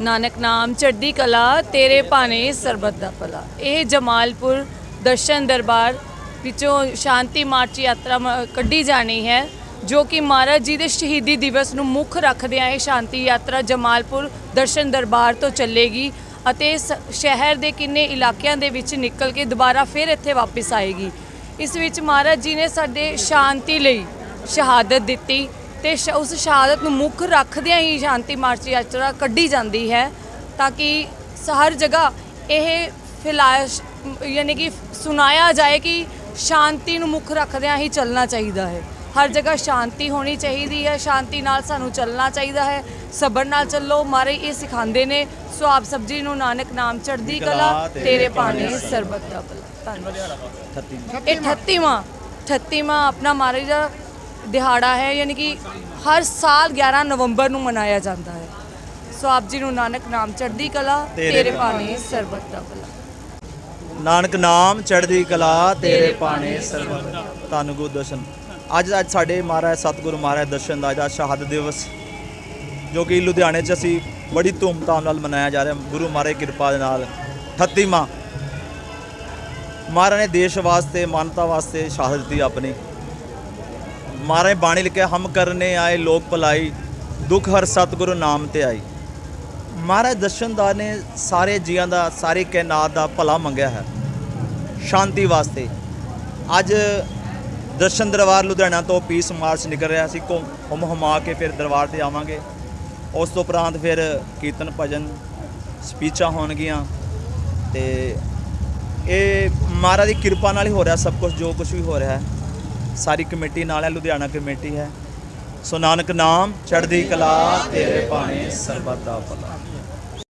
ਨਾਨਕ ਨਾਮ, ਚੜ੍ਹਦੀ ਕਲਾ, ਤੇਰੇ ਭਾਣੇ ਸਰਬਤ ਦਾ ਭਲਾ। ਇਹ ਜਮਾਲਪੁਰ ਦਰਸ਼ਨ ਦਰਬਾਰ ਵਿੱਚੋਂ ਸ਼ਾਂਤੀ ਮਾਰਚ ਯਾਤਰਾ ਮ- ਕੱਢੀ ਜਾਣੀ ਹੈ, ਜੋ ਕਿ ਮਹਾਰਾਜ ਜੀ ਦੇ ਸ਼ਹੀਦੀ ਦਿਵਸ ਨੂੰ ਮੁੱਖ ਰੱਖਦਿਆਂ ਇਹ ਸ਼ਾਂਤੀ ਯਾਤਰਾ ਜਮਾਲਪੁਰ ਦਰਸ਼ਨ ਦਰਬਾਰ ਤੋਂ ਚੱਲੇਗੀ ਅਤੇ ਸ- ਸ਼ਹਿਰ ਦੇ ਕਿੰਨੇ ਇਲਾਕਿਆਂ ਦੇ ਵਿੱਚ ਨਿਕਲ ਕੇ ਦੁਬਾਰਾ ਫਿਰ ਇੱਥੇ ਵਾਪਸ ਆਏਗੀ। ਇਸ ਵਿੱਚ ਮਹਾਰਾਜ ਜੀ ਨੇ ਸਾਡੇ ਸ਼ਾਂਤੀ ਲਈ ਸ਼ਹਾਦਤ ਦਿੱਤੀ ਤੇ ਉਸ ਸ਼ਹਾਦਤ ਨੂੰ ਮੁੱਖ ਰੱਖਦਿਆਂ ਹੀ ਸ਼ਾਂਤੀ ਮਾਰਚ ਯਾਤਰਾ ਕੱਢੀ ਜਾਂਦੀ ਹੈ ਤਾਂ ਕਿ ਹਰ ਜਗ੍ਹਾ ਇਹ ਫੈਲਾਇਆ ਸ਼- ਯਾਨੀ ਕਿ ਸੁਣਾਇਆ ਜਾਏ ਕਿ ਸ਼ਾਂਤੀ ਨੂੰ ਮੁੱਖ ਰੱਖਦਿਆਂ ਹੀ ਚੱਲਣਾ ਚਾਹੀਦਾ ਹੈ। ਹਰ ਜਗ੍ਹਾ ਸ਼ਾਂਤੀ ਹੋਣੀ ਚਾਹੀਦੀ ਹੈ ਸ਼ਾਂਤੀ ਨਾਲ ਸਾਨੂੰ ਚੱਲਣਾ ਚਾਹੀਦਾ ਹੈ। ਸਬਰ ਨਾਲ ਚੱਲੋ ਮਾਰੇ ਇਹ ਸਿਖਾਉਂਦੇ ਨੇ ਸੋ ਆਪ ਸਭ ਜੀ ਨੂੰ ਨਾਨਕ ਨਾਮ ਚੜ੍ਹਦੀ ਕਲਾ ਤੇਰੇ ਪਾਣੇ ਸਰਬਤ ਦਾ ਭਲਾ। ਧੰਨਵਾਦ। ਇਹ 38ਵਾਂ 38ਵਾਂ ਆਪਣਾ ਮਹਾਰਾਜ ਦਾ ਦਿਹਾੜਾ ਹੈ ਯਾਨੀ ਕਿ ਹਰ ਸਾਲ 11 ਨਵੰਬਰ ਨੂੰ ਮਨਾਇਆ ਜਾਂਦਾ ਹੈ। ਸੋ ਆਪ ਜੀ ਨੂੰ ਨਾਨਕ ਨਾਮ ਚੜ੍ਹਦੀ ਕਲਾ ਤੇਰੇ ਪਾਣੇ ਸਰਬਤ ਦਾ ਭਲਾ ਨਾਨਕ ਨਾਮ ਚੜ੍ਹਦੀ ਕਲਾ ਤੇਰੇ ਪਾਣੇ ਸਰਬਤ। ਧੰਨ ਗੁਰੂ ਦਰਸ਼ਨ। ਅੱਜ ਅੱਜ ਸਾਡੇ ਮਹਾਰਾਜ ਸਤਿਗੁਰੂ ਮਹਾਰਾਜ ਦਰਸ਼ਨ ਦਾ ਅੱਜ ਸ਼ਹਾਦਤ ਦਿਵਸ ਜੋ ਕਿ ਲੁਧਿਆਣੇ 'ਚ ਅਸੀਂ ਬੜੀ ਧੂਮਧਾਮ ਨਾਲ ਮਨਾਇਆ ਜਾ ਰਿਹਾ। ਗੁਰੂ ਮਹਾਰਾਜ ਦੀ ਕਿਰਪਾ ਦੇ ਨਾਲ 38ਵਾਂ ਮਹਾਰਾਜ ਨੇ ਦੇਸ਼ ਵਾਸਤੇ ਮਾਨਵਤਾ ਵਾਸਤੇ ਸ਼ਹਾਦਤ ਦਿੱਤੀ ਆਪਣੀ। ਮਹਾਰਾਜ ਬਾਣੀ ਲਿਖਿਆ, ਹਮ ਕਰਨੇ ਆਏ ਲੋਕ ਭਲਾਈ, ਦੁੱਖ ਹਰ ਸਤਿਗੁਰੂ ਨਾਮ ਤੇ ਆਈ। ਮਹਾਰਾਜ ਦਰਸ਼ਨਦਾਰ ਨੇ ਸਾਰੇ ਜੀਆਂ ਦਾ, ਸਾਰੇ ਕਾਇਨਾਤ ਦਾ ਭਲਾ ਮੰਗਿਆ ਹੈ, ਸ਼ਾਂਤੀ ਵਾਸਤੇ। ਅੱਜ ਦਰਸ਼ਨ ਦਰਬਾਰ ਲੁਧਿਆਣਾ ਤੋਂ ਪੀਸ ਮਾਰਚ ਨਿਕਲ ਰਿਹਾ ਸੀ, ਘੁੰਮ, ਹਮ ਹਮਾ ਕੇ ਫਿਰ ਦਰਬਾਰ ਤੇ ਆਵਾਂਗੇ। ਉਸ ਤੋਂ ਉਪਰੰਤ ਫਿਰ ਕੀਰਤਨ ਭਜਨ, ਸਪੀਚਾਂ ਹੋਣਗੀਆਂ ਤੇ ਇਹ ਮਹਾਰਾਜ ਦੀ ਕਿਰਪਾ ਨਾਲ ਹੀ ਹੋ ਰਿਹਾ ਸਭ ਕੁਝ ਜੋ ਕੁਝ ਵੀ ਹੋ ਰਿਹਾ ਹੈ। ਸਾਰੀ ਕਮੇਟੀ ਨਾਲ ਹੈ, ਲੁਧਿਆਣਾ ਕਮੇਟੀ ਹੈ। ਸੋ ਨਾਨਕ ਨਾਮ, ਚੜ੍ਹਦੀ ਕਲਾ, ਤੇਰੇ ਭਾਣੇ ਸਰਬਤ ਦਾ ਭਲਾ।